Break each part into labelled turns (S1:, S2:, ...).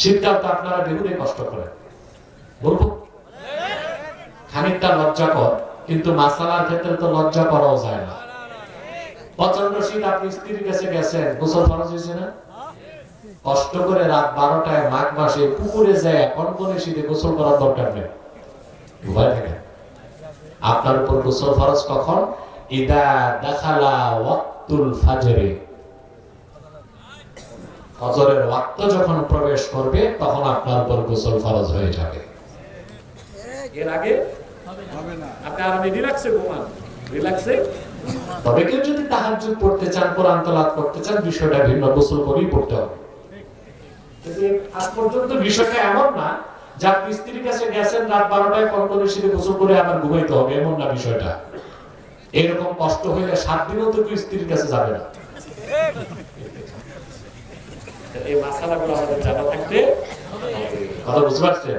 S1: শীতকাল তো আপনারা বেগুনে কষ্ট করেন বলব? খানিকটা লজ্জা কর, কিন্তু মাসালার ক্ষেত্রে তো লজ্জা করাও যায় না। প্রচণ্ড শীত আপনি স্ত্রীর কাছে গেছেন, গোসল ফরজ হয়েছে না? কষ্ট করে রাত বারোটায় মাঘ মাসে পুকুরে যায়, কনকনে শীতে গোসল করার দরকার নেই। ভয় থাকে। আপনার উপর গোসল ফরজ কখন? ইদা দেখালা ওয়াক্তুল ফাজরে। ফজরের ওয়াক্ত যখন প্রবেশ করবে তখন আপনার উপর গোসল ফরজ হয়ে যাবে। এর আগে? আপনি আরামে রিল্যাক্সে ঘুমান। রিল্যাক্সে তবে কেউ যদি তাহাজ্জুদ পড়তে চান কোরআন তেলাওয়াত করতে চান বিষয়টা ভিন্ন গোসল করেই পড়তে হবে। আজ পর্যন্ত বিষয়টা এমন না যে আপনি স্ত্রীর কাছে গেছেন রাত বারোটায় কনকনে শীতে গোসল করে আবার ঘুমাইতে হবে এমন না বিষয়টা। এরকম কষ্ট হইলে সাত দিনও তো কেউ স্ত্রীর কাছে যাবে না। এই মাসালাগুলো আমাদের জানা থাকতে কথা বুঝতে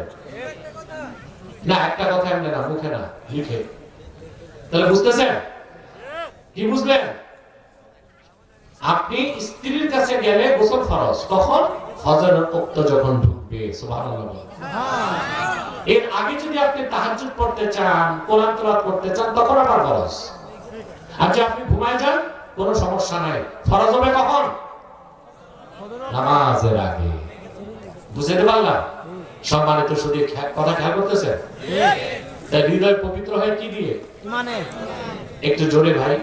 S1: না, একটা কথা এমনি না, মুখে না, লিখে। তাহলে বুঝতেছেন? কি বুঝলেন? আপনি স্ত্রীর কাছে গেলে গোসল ফরজ তখন ফজর উক্ত যখন ঢুকবে এর আগে যদি আপনি তাহাজ্জুদ পড়তে চান, কোরআন তেলাওয়াত করতে চান, তখন আবার ফরজ। আর যে আপনি ঘুমায় যান, কোনো সমস্যা নাই। ফরজ হবে কখন? নামাজের আগে। বুঝতে পারলাম সম্মানিত শুধু কথা খেয়াল করতেছেন? তাই হৃদয় পবিত্র হয় কি দিয়ে? একটু জোরে ভাই।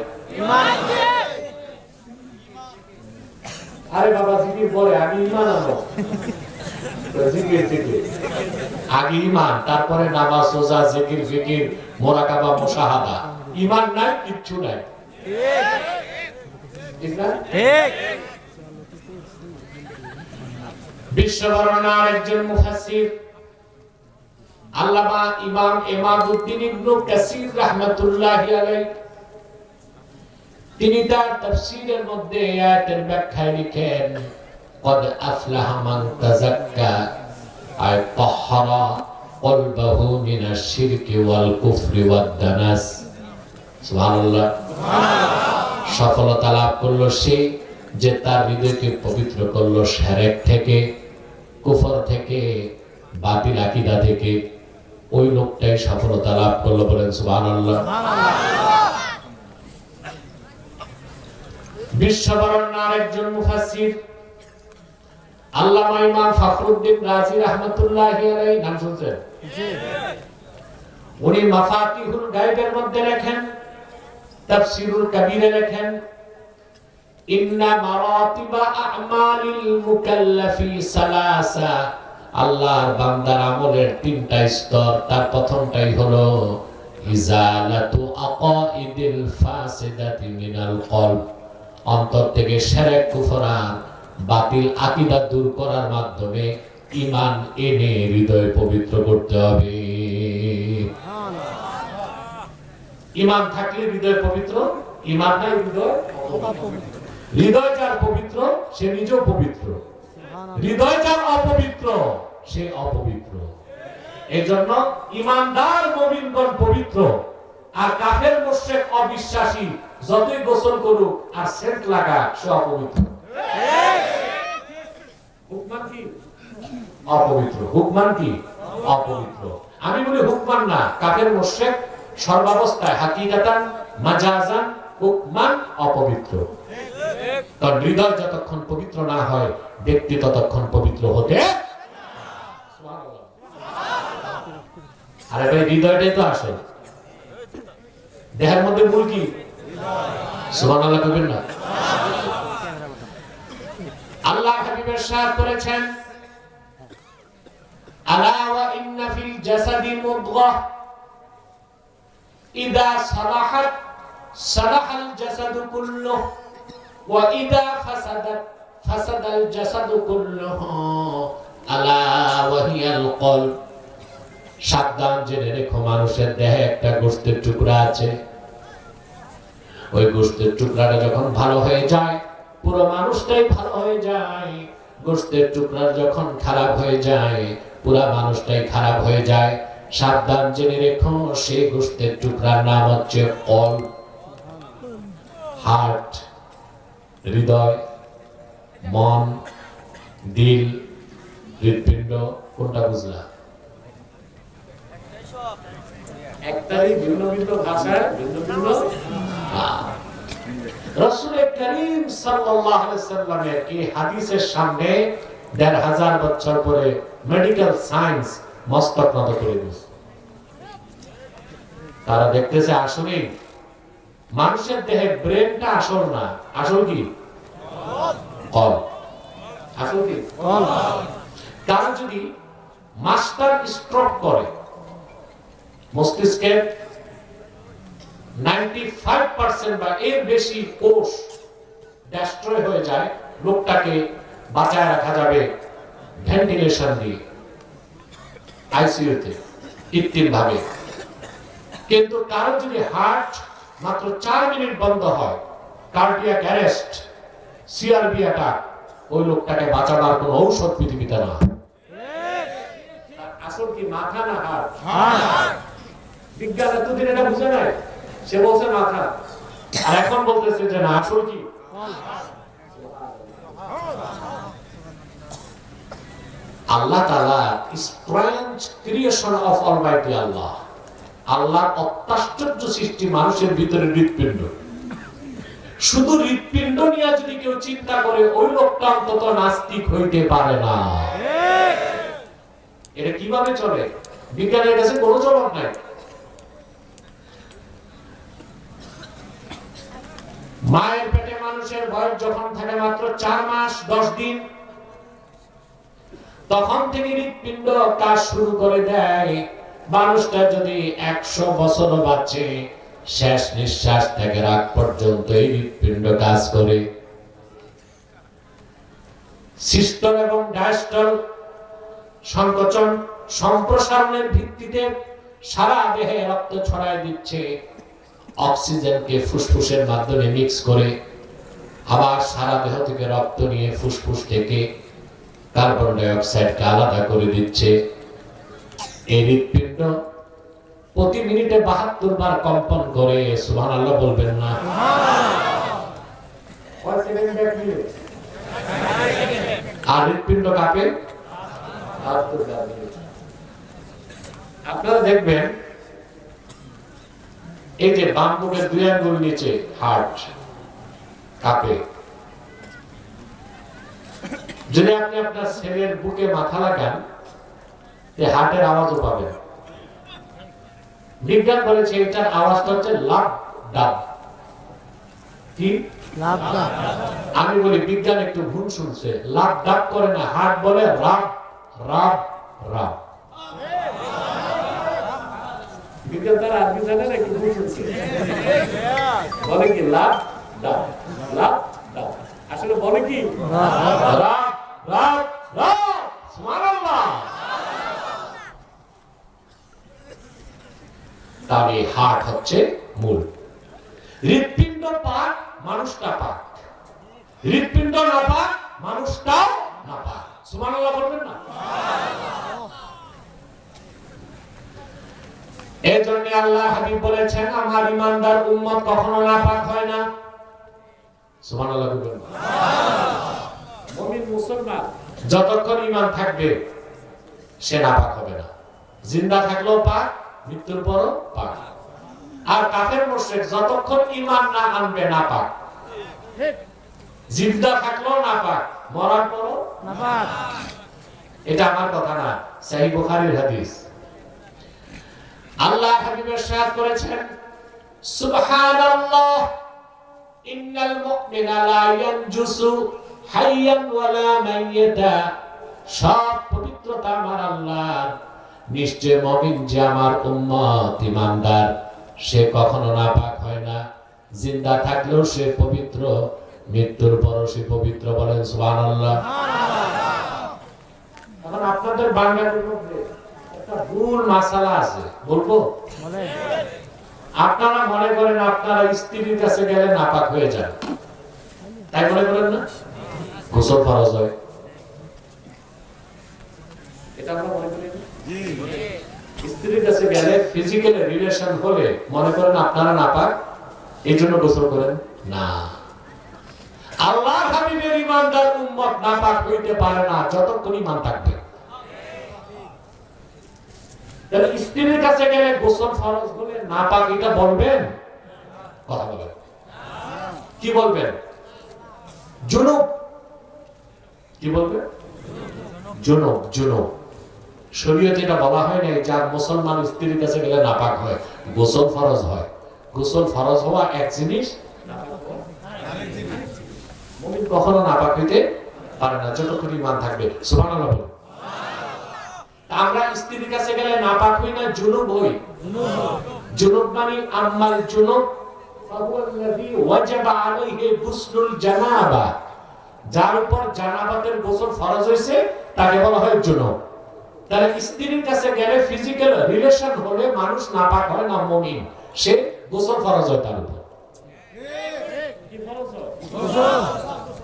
S1: আরে বাবা জিকির বলে আগে ইমান আনো জিকির জিকির। আগে ইমান তারপরে নামাজ সোজা জিকির ফিকির মোরাকাবা মুশাহাদা। ইমান নাই কিচ্ছু নাই। ঠিক না?
S2: ঠিক।
S1: বিশ্ববরণার একজন মুফাসসির আল্লামা ইমাম ইমাদউদ্দিন ইবনে কাসির রাহমাতুল্লাহি আলাইহি তিনি তার তাফসীরের মধ্যে আয়াতের ব্যাখ্যায় লিখেন قد أفلح من تزكى أي طهر قلبه من الشرك والكفر والدنس سبحان الله সফলতা লাভ করলো সে যে তার হৃদয়কে পবিত্র করলো সেরেক থেকে কুফর থেকে বাতিল আকিদা থেকে ওই লোকটাই সফলতা লাভ করল বলেন সুবহানাল্লাহ। বিশ্ববরণ্যের একজন মুফাসসির আল্লামা ইমাম ফখরুদ্দিন রাজি রাহমাতুল্লাহি আলাইহি নাম শুনছেন? উনি মাফাতিহুল গায়বের মধ্যে লেখেন তাফসীরুল কবিরে লেখেন ইন্না মারাতিবা আমালিল মুকাল্লাফি সালাসা। আল্লাহর বান্দার আমলের তিনটা স্তর, তার প্রথমটাই হলো, ইজালাতু আকাইদিল ফাসিদাতি মিনাল কলব। অন্তর থেকে শিরক কুফরান বাতিল আকীদা দূর করার মাধ্যমে ঈমান এনে হৃদয় পবিত্র করতে হবে। ঈমান থাকলে হৃদয় পবিত্র, ঈমান নাই হৃদয় হৃদয় যার পবিত্র সে নিজেও পবিত্র। হৃদয় যার অপবিত্র সে অপবিত্র। এই জন্য ইমানদার মুমিনগণ পবিত্র আর কাফের মুশরিক অবিশ্বাসী যতই গোসল করুক আর সেন্ট লাগা সে অপবিত্র। হুকমান কি? অপবিত্র। হুকমান কি? অপবিত্র। আমি বলি হুকমান না কাফের মুশরিক সর্বাবস্থায় হাকিকাতান মাজাজান হুকমান অপবিত্র। কারণ হৃদয় যতক্ষণ পবিত্র না হয়, ব্যক্তি ততক্ষণ পবিত্র হতে আরে ভাই, হৃদয়টাই তো আসে। দেহের মধ্যে মূল কি? সুবহান আল্লাহ কবেন না। আল্লাহ হাবিবের করেছেন, আলা ইন্না ফিল জাসাদি ইদা সালাহাত, সালাহাল জাসাদু ওয়া সাবধান জেনে রেখো, মানুষের দেহে একটা গোস্তের টুকরা আছে। ওই গোস্তের টুকরাটা যখন ভালো হয়ে যায়, পুরো মানুষটাই ভালো হয়ে যায়। গোস্তের টুকরা যখন খারাপ হয়ে যায়, পুরো মানুষটাই খারাপ হয়ে যায়। সাবধান জেনে রেখো, সেই গোস্তের টুকরার নাম হচ্ছে কল হার্ট। হৃদয়, মন, দিল, হৃৎপিণ্ড, কোনটা বুঝলা? ভিন্ন হাদিসের সামনে দেড় হাজার বছর মেডিকেল সায়েন্স মস্তক করে দিয়েছে। তারা দেখতেছে, আসলে মানুষের দেহে ব্রেনটা আসল না, আসল কি? কল আসল কি? তারা যদি মাস্টার স্ট্রোক করে মস্তিষ্কের 95% বা এর বেশি কোষ হয়ে যায় লোকটাকে বাঁচায় রাখা যাবে ভেন্টিলেশন দিয়ে আইসিইউতে কৃত্রিম ভাবে কিন্তু কারও যদি হার্ট মাত্র চার মিনিট বন্ধ হয় কার্ডিয়াক অ্যারেস্ট সিআরবি অ্যাটাক ওই লোকটাকে বাঁচাবার কোনো ঔষধ পৃথিবীতে না। আসল কি মাথা না বিজ্ঞান এতদিন এটা বুঝে নাই। সে বলছে মাথা। আর এখন বলতেছে যে না আসল কি? আল্লাহ তাআলা স্ট্রেঞ্জ ক্রিয়েশন অফ অলমাইটি আল্লাহ আল্লাহর অত্যাশ্চর্য সৃষ্টি মানুষের ভিতরে হৃৎপিণ্ড। শুধু হৃৎপিণ্ড নিয়ে যদি কেউ চিন্তা করে, ওই লোকটা অন্তত নাস্তিক হইতে পারে না। এটা কীভাবে চলে? বিজ্ঞানের কাছে কোনো জবাব নাই। মায়ের পেটে মানুষের বয়স যখন থাকে মাত্র চার মাস, দশ দিন, তখন থেকে হৃৎপিণ্ড কাজ শুরু করে দেয়। মানুষটা যদি একশো বছর বাঁচে শেষ নিঃশ্বাস থেকে রাগ পর্যন্ত এই হৃৎপিণ্ড কাজ করে। সিস্টল এবং ডায়াস্টল সংকোচন সম্প্রসারণের ভিত্তিতে সারা দেহে রক্ত ছড়ায় দিচ্ছে। অক্সিজেনকে ফুসফুসের মাধ্যমে মিক্স করে আবার সারা দেহ থেকে রক্ত নিয়ে ফুসফুস থেকে কার্বন ডাই অক্সাইডকে আলাদা করে দিচ্ছে। এই হৃৎপিণ্ড প্রতি মিনিটে বাহাত্তর বার কম্পন করে সুহান আল্লাহ বলবেন না? আর হৃৎপিণ্ড কাঁপে। আপনারা দেখবেন এই যে বাম বুকের দুই আঙ্গুল নিচে হার্ট কাঁপে যদি আপনি আপনার ছেলের বুকে মাথা লাগান হার্টের আওয়াজও পাবেন বিজ্ঞান বলেছে এটার আওয়াজটা হচ্ছে লাভ ডাব। কি? আমি বলি বিজ্ঞান একটু ভুল শুনছে। লাভ ডাব করে না হার্ট বলে রাব রাব রাব। বিজ্ঞান তারা আরবি জানে না একটু ভুল শুনছে। বলে কি লাভ ডাব লাভ ডাব। আসলে বলে কি? রাব রাব রাব। সুবহানাল্লাহ তাহলে হার্ট হচ্ছে মূল। হৃৎপিণ্ড পাক মানুষটা পাক। হৃৎপিণ্ড না পাক মানুষটাও না পাক। সুবহানাল্লাহ বলবেন না? এই জন্য আল্লাহ হাবিব বলেছেন আমার ইমানদার উম্মত কখনো না পাক হয় না। সুবহানাল্লাহ বলবেন। না মুমিন মুসলমান। যতক্ষণ ইমান থাকবে সে নাপাক হবে না। জিন্দা থাকলেও পাক মৃত্যুর পরও পাক। আর কাফের মুশরিক যতক্ষণ ইমান না আনবে না পাক। জিন্দা থাকলেও না পাক মরার পরও এটা আমার কথা না সহিহ বুখারীর হাদিস। আল্লাহ হাবিবের সাথ করেছেন সুবহানাল্লাহ ইন্নাল মুমিনা লা ইয়ানজুসু হাইয়ান ওয়ালা মাইয়াতা। সব পবিত্রতা আমার আল্লাহর। নিশ্চয় মুমিন যে আমার উম্মত, ইমানদার, সে কখনো নাপাক হয় না। জিন্দা থাকলেও সে পবিত্র, মৃত্যুর পরও সে পবিত্র বলেন, সুবহানাল্লাহ। এখন আপনাদের আপনারা মনে করেন আপনারা স্ত্রীর কাছে গেলে নাপাক হয়ে তাই মনে করেন না? স্ত্রীর কাছে গেলে ফিজিক্যাল রিলেশন হলে মনে করেন আপনারা নাপাক, এই জন্য গোসল করেন? না। আল্লাহ হাবিবের ইমানদার উম্মত নাপাক হইতে পারে না, যতক্ষণ ইমান থাকবে। তাহলে স্ত্রীর কাছে গেলে গোসল ফরজ বলে না পাক এটা বলবেন? কথা বলেন। কি বলবেন? জুনুব। কি বলবেন? জুনুব জুনুব। শরীয়তে এটা বলা হয় না যার মুসলমান স্ত্রীর কাছে গেলে নাপাক হয়, গোসল ফরজ হয়। গোসল ফরজ হওয়া এক জিনিস কখনো নাপাক হইতে পারে না, যতক্ষণ ইমান থাকবে। সুবহানাল্লাহ আমরা স্ত্রীর কাছে গেলে নাপাক হই না, জুনুব হই? জুনুব মানে আম্মাল জুনুব। ওয়াজাবা আলাইহি গুসলুল জানাবা। যার উপর জানাবাতের গোসল ফরজ হয়েছে তাকে বলা হয় জুনুব। তাহলে স্ত্রীর কাছে গেলে ফিজিক্যাল রিলেশন হলে মানুষ নাপাক হয় না মুমিন। সে গোসল ফরজ হয় তার উপর?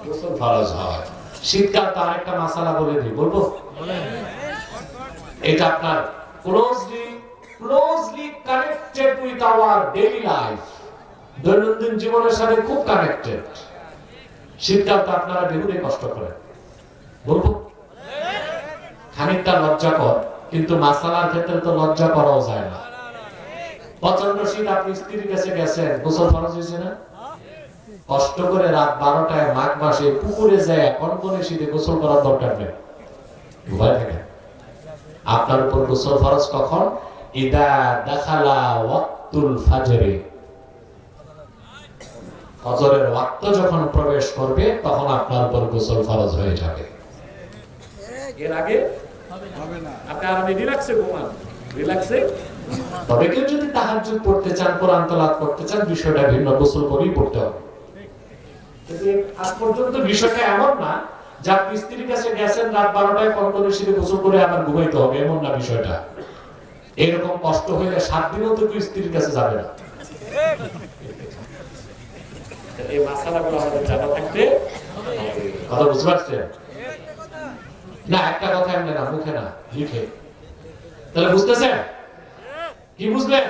S1: গোসল ফরজ হয়। শীতকাল তো আরেকটা মাসালা বলে দিই বলব? এটা আপনার closely closely connected with our daily life দৈনন্দিন জীবনের সাথে খুব কানেক্টেড শীতকাল তো আপনারা বেহুদে কষ্ট করেন। বলব? খানিকটা লজ্জা কর, কিন্তু মাসালার ক্ষেত্রে তো লজ্জা করাও যায় না। প্রচণ্ড শীত, আপনি স্ত্রীর কাছে গেছেন, গোসল ফরজ হয়েছে না? কষ্ট করে রাত বারোটায় মাঘ মাসে পুকুরে যায়, কনকনে শীতে গোসল করার দরকার নেই। ভয় থাকে আপনার উপর গোসল ফরজ কখন? ইদা দেখালা ওয়াক্তুল ফাজরে। ফজরের ওয়াক্ত যখন প্রবেশ করবে, তখন আপনার উপর গোসল ফরজ হয়ে যাবে। এর আগে আপনি আরামে রিল্যাক্সে ঘুমান। রিল্যাক্সে তবে কেউ যদি তাহাজ্জুদ পড়তে চান কোরআন তেলাওয়াত করতে চান বিষয়টা ভিন্ন গোসল করেই পড়তে হবে। আজ পর্যন্ত বিষয়টা এমন না যে আপনি স্ত্রীর কাছে গেছেন রাত বারোটায় কনকনে শীতে গোসল করে আবার ঘুমাইতে হবে এমন না বিষয়টা। এরকম কষ্ট হইলে সাত দিনও তো কেউ স্ত্রীর কাছে যাবে না। এই মাসালাগুলো আমাদের জানা থাকতে হবে। কথা বুঝতে পারছেন? না, একটা কথা এমনি না মুখে না লিখে তাহলে বুঝতেছেন? কি বুঝলেন?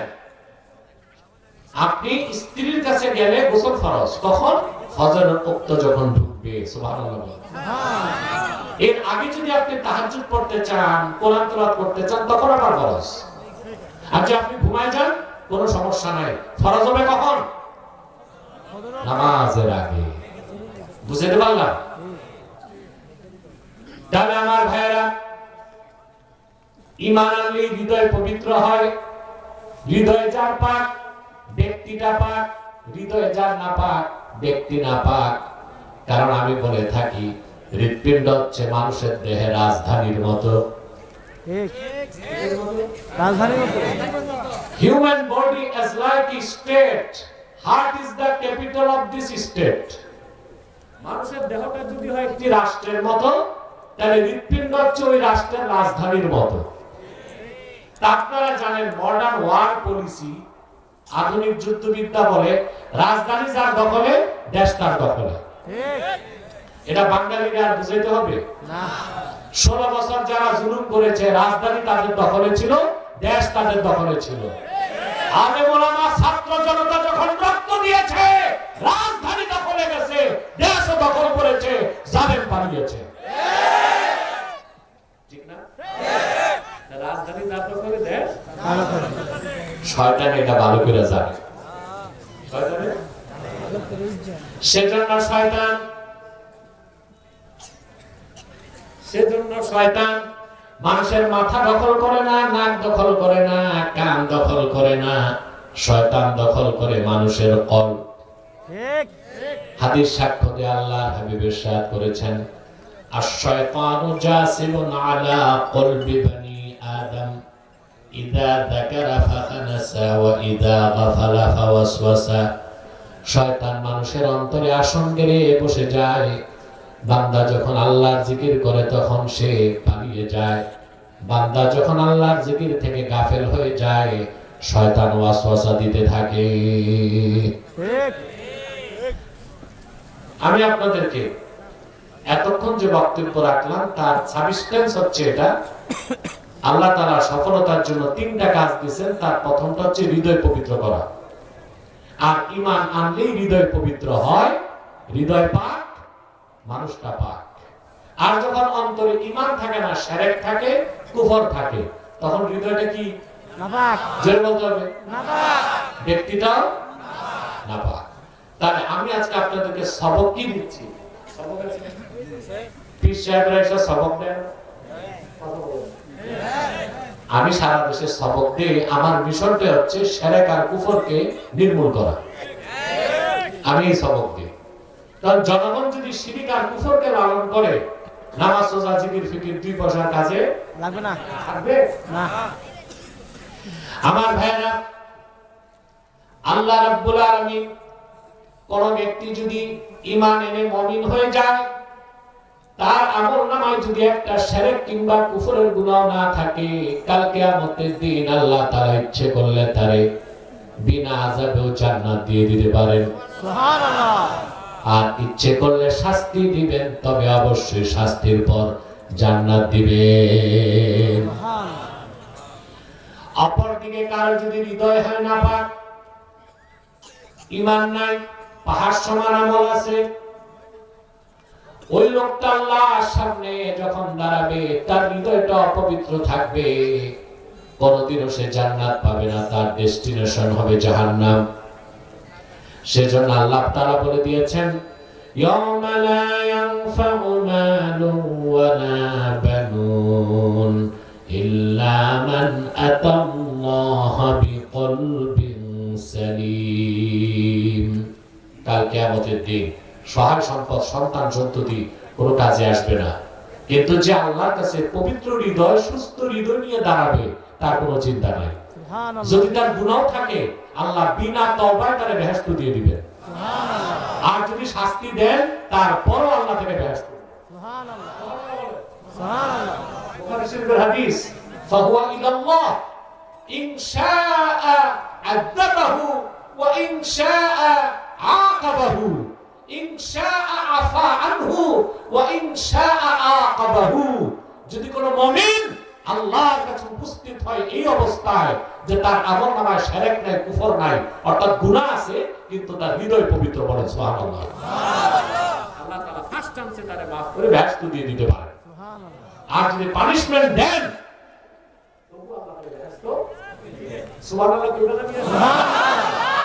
S1: আপনি স্ত্রীর কাছে গেলে গোসল ফরজ, কখন? ফজর উক্ত যখন ঢুকবে এর আগে যদি আপনি তাহাজ্জুদ পড়তে চান, কোরআন তেলাওয়াত করতে চান, তখন আবার ফরজ। আর যে আপনি ঘুমায় যান, কোনো সমস্যা নাই। ফরজ হবে কখন? নামাজের আগে। বুঝতে পারলাম? তাহলে আমার ভাইয়েরা ইমান আনলে হৃদয় পবিত্র হয় হৃদয় যার পাক ব্যক্তিটা পাক হৃদয় যার না পাক ব্যক্তি না পাক কারণ আমি বলে থাকি হৃৎপিণ্ড হচ্ছে মানুষের দেহে রাজধানীর মতো
S2: ঠিক রাজধানীর মতো
S1: Human body is like a state. Heart is the capital of this state. মানুষের দেহটা যদি হয় একটি রাষ্ট্রের মতো তাহলে ওই রাষ্ট্রের রাজধানীর মতো। আপনারা জানেন মডার্ন ওয়ার পলিসি আধুনিক যুদ্ধবিদ্যা বলে রাজধানী যার দখলে দেশ তার দখলে। এটা বাঙালিকে আর বুঝাইতে হবে? ষোলো বছর যারা জুলুম করেছে রাজধানী তাদের দখলে ছিল দেশ তাদের দখলে ছিল। আগে মোলামা ছাত্র জনতা যখন রক্ত দিয়েছে রাজধানী দখলে গেছে দেশ দখল করেছে জালেম পালিয়েছে ঠিক না রাজধানী যার দখলে দেশ শয়তান এটা ভালো করে জানে। সেজন্য শয়তান। সেজন্য শয়তান। মানুষের মাথা দখল করে না নাক দখল করে না কান দখল করে না। শয়তান দখল করে মানুষের কল।
S2: ঠিক।
S1: হাদিস সাক্ষ্য দিয়ে আল্লাহ হাবিবের সাথ করেছেন। জাসিমুন আলা কলবি বনি আদম। ইদা যাকারা ফাখানাসা ওয়া ইদা গাফালা ফাওয়াসওয়াসা। শয়তান মানুষের অন্তরে আসন গেড়ে বসে যায়। বান্দা যখন আল্লাহর জিকির করে তখন সে পালিয়ে যায়। বান্দা যখন আল্লাহর জিকির থেকে গাফেল হয়ে যায় শয়তান ওয়াসওয়াসা দিতে থাকে। আমি আপনাদেরকে এতক্ষণ যে বক্তব্য রাখলাম তার সাবস্টেন্স হচ্ছে এটা। আল্লাহ তাআলা সফলতার জন্য তিনটা কাজ দিয়েছেন। তার প্রথমটা হচ্ছে হৃদয় পবিত্র করা। আর ইমান আনলেই হৃদয় পবিত্র হয় হৃদয় পাক মানুষটা পাক। আর যখন অন্তরে ইমান থাকে না সেরেক থাকে কুফর থাকে তখন হৃদয়টা কি? ব্যক্তিটাও না পাক তাহলে আমি আজকে আপনাদেরকে সবক কি দিচ্ছি? সবক আছে? পীর সাহেবরা এসে সবক দেন। আমি সারা দেশে সবক দিই আমার মিশনটা হচ্ছে সেরেক আর কুফরকে নির্মূল করা। আমি এই সবক দিই কারণ জনগণ যদি শিরিক আর কুফরকে লালন করে নামাজ সোজা জিকির ফিকির দুই পয়সার কাজে
S2: লাগবে না।
S1: থাকবে?
S2: না।
S1: আমার ভাইরা আল্লাহ রাব্বুল আলামিন কোন ব্যক্তি যদি ঈমান এনে মুমিন হয়ে যায় তার আমল নামায় যদি একটা শিরক কিংবা কুফরের গুনাহ না থাকে কাল কিয়ামতের দিন আল্লাহ তাআলা ইচ্ছে করলে তারে বিনা আযাবেও জান্নাত দিয়ে দিতে পারেন। আর ইচ্ছে করলে শাস্তি দিবেন তবে অবশ্যই শাস্তির পর জান্নাত দিবেন। অপরদিকে কারও যদি হৃদয় হয় না পাক ইমান নাই পাহাড় সমান আমল আছে ওই লোকটা আল্লাহর সামনে যখন দাঁড়াবে তার হৃদয়টা অপবিত্র থাকবে কোনদিনও সে জান্নাত পাবে না তার ডেস্টিনেশন হবে জাহান্নাম সেজন্য আল্লাহ তাআলা বলে দিয়েছেন يوم لا ينفع مال ولا بنون إلا من أتى الله بقلب سليم কাল কিয়ামতের দিন সহায় সম্পদ সন্তান সন্ততি কোনো কাজে আসবে না। কিন্তু যে আল্লাহর কাছে পবিত্র হৃদয় সুস্থ হৃদয় নিয়ে দাঁড়াবে তার কোনো চিন্তা নাই। যদি তার গুনাহ থাকে আল্লাহ বিনা তওবায় তারে বেহেশত দিয়ে দিবেন। আর যদি শাস্তি দেন তারপরও আল্লাহ তাকে হাদিস ফাহুয়া ইলাল্লাহ আযাবাহু ওয়া ইন আকাবাহু। যদি কোনো মুমিন আল্লাহর কাছে উপস্থিত হয় এই অবস্থায় যে তার আমল নামায় শিরক নাই কুফর নাই অর্থাৎ গুনাহ আছে কিন্তু তার হৃদয় পবিত্র বলেন সুবহানাল্লাহ। আল্লাহ তাআলা ফার্স্ট চান্সে তারে মাফ করে ব্যস্ত দিয়ে দিতে
S2: সুবহানাল্লাহ।
S1: আর যদি পানিশমেন্ট দেন আল্লাহ সুবহানাল্লাহ কি বলেন না?